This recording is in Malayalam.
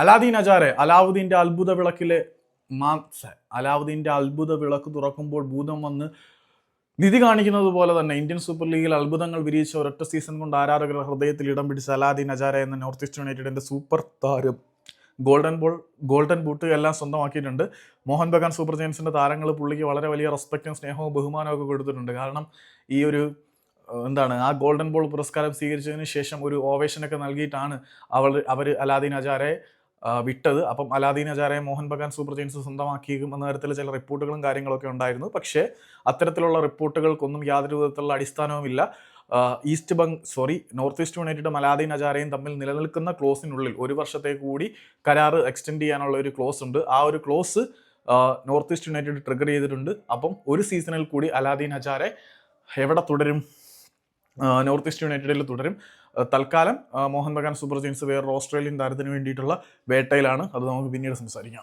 അലാദീൻ അജാരെ അലാവുദ്ദീന്റെ അത്ഭുത വിളക്കിലെ മാ അലാവുദ്ദീന്റെ അത്ഭുത വിളക്ക് തുറക്കുമ്പോൾ ഭൂതം വന്ന് നിധി കാണിക്കുന്നത് പോലെ തന്നെ ഇന്ത്യൻ സൂപ്പർ ലീഗിൽ അത്ഭുതങ്ങൾ വിരിയിച്ച ഒരൊറ്റ സീസൺ കൊണ്ട് ആരാധകരുടെ ഹൃദയത്തിൽ ഇടം പിടിച്ച അലാദീൻ അജാര എന്ന നോർത്ത് ഈസ്റ്റ് യുണൈറ്റഡിന്റെ സൂപ്പർ താരം. ഗോൾഡൻ ബോൾ ഗോൾഡൻ ബൂട്ട് എല്ലാം സ്വന്തമാക്കിയിട്ടുണ്ട്. മോഹൻ ബഗാൻ സൂപ്പർ ജയൻസിന്റെ താരങ്ങൾ പുള്ളിക്ക് വളരെ വലിയ റെസ്പെക്റ്റും സ്നേഹവും ബഹുമാനവും ഒക്കെ കൊടുത്തിട്ടുണ്ട്. കാരണം ഈ ഒരു എന്താണ് ആ ഗോൾഡൻ ബോൾ പുരസ്കാരം സ്വീകരിച്ചതിന് ശേഷം ഒരു ഓവേഷനൊക്കെ നൽകിയിട്ടാണ് അവൾ അവർ അലാദീൻ അജാരെ വിട്ടത്. അപ്പം അലാദീൻ അജാരയെ മോഹൻ ബഗാൻ സൂപ്പർ ജെയിൻസ് സ്വന്തമാക്കിയും എന്ന തരത്തിൽ ചില റിപ്പോർട്ടുകളും കാര്യങ്ങളൊക്കെ ഉണ്ടായിരുന്നു. പക്ഷേ അത്തരത്തിലുള്ള റിപ്പോർട്ടുകൾക്കൊന്നും യാതൊരു വിധത്തിലുള്ള അടിസ്ഥാനവുമില്ല ഈസ്റ്റ് ബംഗ് സോറി നോർത്ത് ഈസ്റ്റ് യുണൈറ്റഡും അലാദീൻ അജാരയും തമ്മിൽ നിലനിൽക്കുന്ന ക്ലോസിനുള്ളിൽ ഒരു വർഷത്തെ കൂടി കരാറ് എക്സ്റ്റെൻഡ് ചെയ്യാനുള്ള ഒരു ക്ലോസ് ഉണ്ട്. ആ ഒരു clause North East United trigger ചെയ്തിട്ടുണ്ട്. അപ്പം ഒരു സീസണിൽ കൂടി അലാദീൻ അജാരെ എവിടെ തുടരും? നോർത്ത് ഈസ്റ്റ് യുണൈറ്റഡിൽ തുടരും. തൽക്കാലം മോഹൻ ബഗാൻ സൂപ്പർ ജെയിൻസ് വേറൊരു ഓസ്ട്രേലിയൻ താരത്തിന് വേണ്ടിയിട്ടുള്ള വേട്ടയിലാണ്. അത് നമുക്ക് പിന്നീട് സംസാരിക്കാം.